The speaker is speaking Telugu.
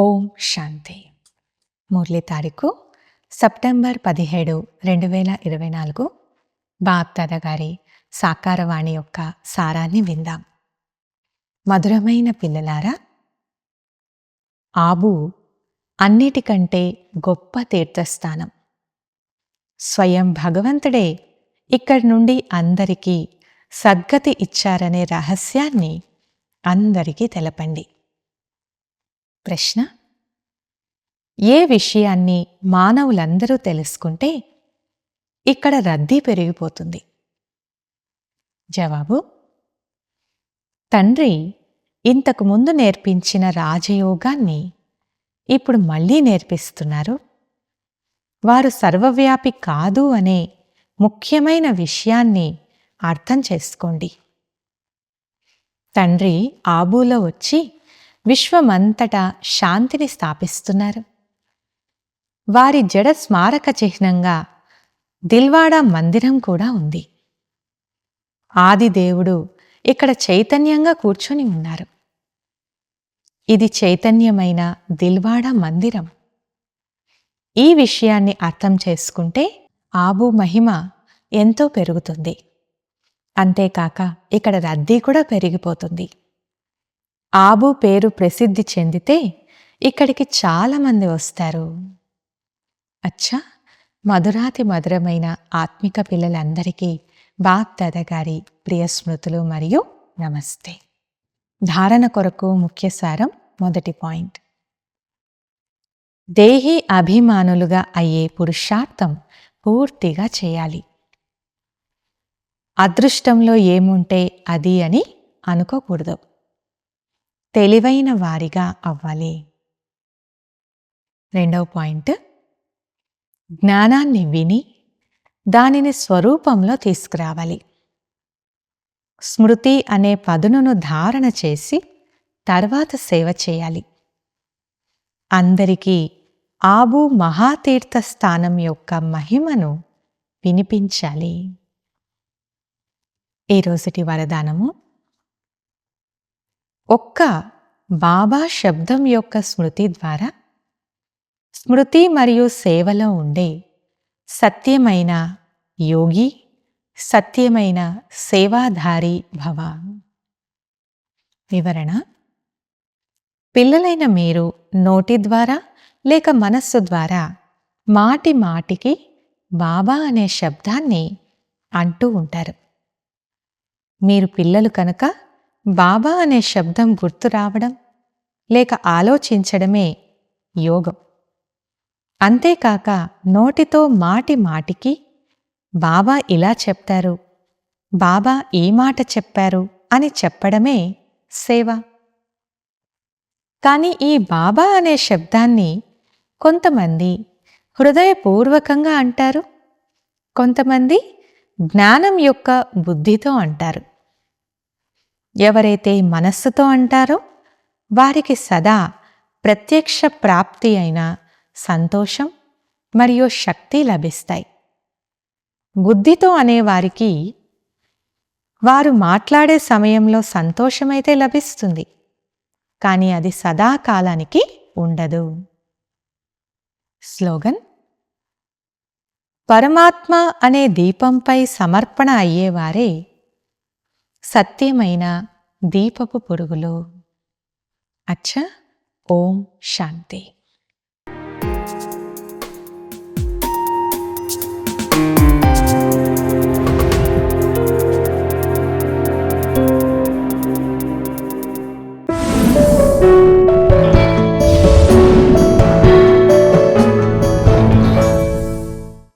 ఓం శాంతి. మురళి తారీఖు సెప్టెంబర్ పదిహేడు రెండు వేల ఇరవై నాలుగు. బాప్దాద గారి సాకారవాణి యొక్క సారాన్ని విందాం. మధురమైన పిల్లలారా ఆబు అన్నిటికంటే గొప్ప తీర్థస్థానం. స్వయం భగవంతుడే ఇక్కడి నుండి అందరికీ సద్గతి ఇచ్చారనే రహస్యాన్ని అందరికీ తెలపండి. ప్రశ్న? ఏ విషయాన్ని మానవులందరూ తెలుసుకుంటే ఇక్కడ రద్దీ పెరిగిపోతుంది? జవాబు తండ్రి ఇంతకు ముందు నేర్పించిన రాజయోగాన్ని ఇప్పుడు మళ్ళీ నేర్పిస్తున్నారు. వారు సర్వవ్యాపి కాదు అనే ముఖ్యమైన విషయాన్ని అర్థం చేసుకోండి. తండ్రి ఆబూలో వచ్చి విశ్వమంతటా శాంతిని స్థాపిస్తున్నారు. వారి జడ స్మారక చిహ్నంగా దిల్వాడా మందిరం కూడా ఉంది. ఆదిదేవుడు ఇక్కడ చైతన్యంగా కూర్చొని ఉన్నారు. ఇది చైతన్యమైన దిల్వాడా మందిరం. ఈ విషయాన్ని అర్థం చేసుకుంటే ఆబు మహిమ ఎంతో పెరుగుతుంది. అంతేకాక ఇక్కడ రద్దీ కూడా పెరిగిపోతుంది. ఆబు పేరు ప్రసిద్ధి చెందితే ఇక్కడికి చాలామంది వస్తారు. అచ్చా! మధురాతి మధురమైన ఆత్మిక పిల్లలందరికీ బాప్ గారి ప్రియ స్మృతులు మరియు నమస్తే. ధారణ కొరకు ముఖ్య సారం మొదటి పాయింట్. దేహి అభిమానులుగా అయ్యే పురుషార్థం పూర్తిగా చేయాలి. అదృష్టంలో ఏముంటే అది అని అనుకోకూడదు. తెలివైన వారిగా అవ్వాలి. రెండవ పాయింట్. జ్ఞానాన్ని విని దానిని స్వరూపంలో తీసుకురావాలి. స్మృతి అనే పదునును ధారణ చేసి తర్వాత సేవ చేయాలి. అందరికీ ఆబు మహాతీర్థ స్థానం యొక్క మహిమను వినిపించాలి. ఈరోజుటి వరదానము ఒక్క బాబా శబ్దం యొక్క స్మృతి ద్వారా స్మృతి మరియు సేవలో ఉండే సత్యమైన యోగి సత్యమైన సేవాధారి భవ. వివరణ. పిల్లలైన మీరు నోటి ద్వారా లేక మనస్సు ద్వారా మాటి మాటికి బాబా అనే శబ్దాన్ని అంటూ ఉంటారు. మీరు పిల్లలు కనుక బాబా అనే శబ్దం గుర్తు రావడం లేక ఆలోచించడమే యోగం. అంతేకాక నోటితో మాటి మాటికి బాబా ఇలా చెప్తారు బాబా ఈ మాట చెప్పారు? అని చెప్పడమే సేవ. కానీ ఈ బాబా అనే శబ్దాన్ని కొంతమంది హృదయపూర్వకంగా అంటారు కొంతమంది జ్ఞానం యొక్క బుద్ధితో అంటారు. ఎవరైతే మనస్సుతో అంటారో వారికి సదా ప్రత్యక్ష ప్రాప్తి అయిన సంతోషం మరియు శక్తి లభిస్తాయి. బుద్ధితో అనేవారికి వారు మాట్లాడే సమయంలో సంతోషమైతే లభిస్తుంది కానీ అది సదాకాలానికి ఉండదు. స్లోగన్ పరమాత్మ అనే దీపంపై సమర్పణ అయ్యేవారే సత్యమైన దీపపు పొరుగులో. అచ్చ ఓం శాంతి.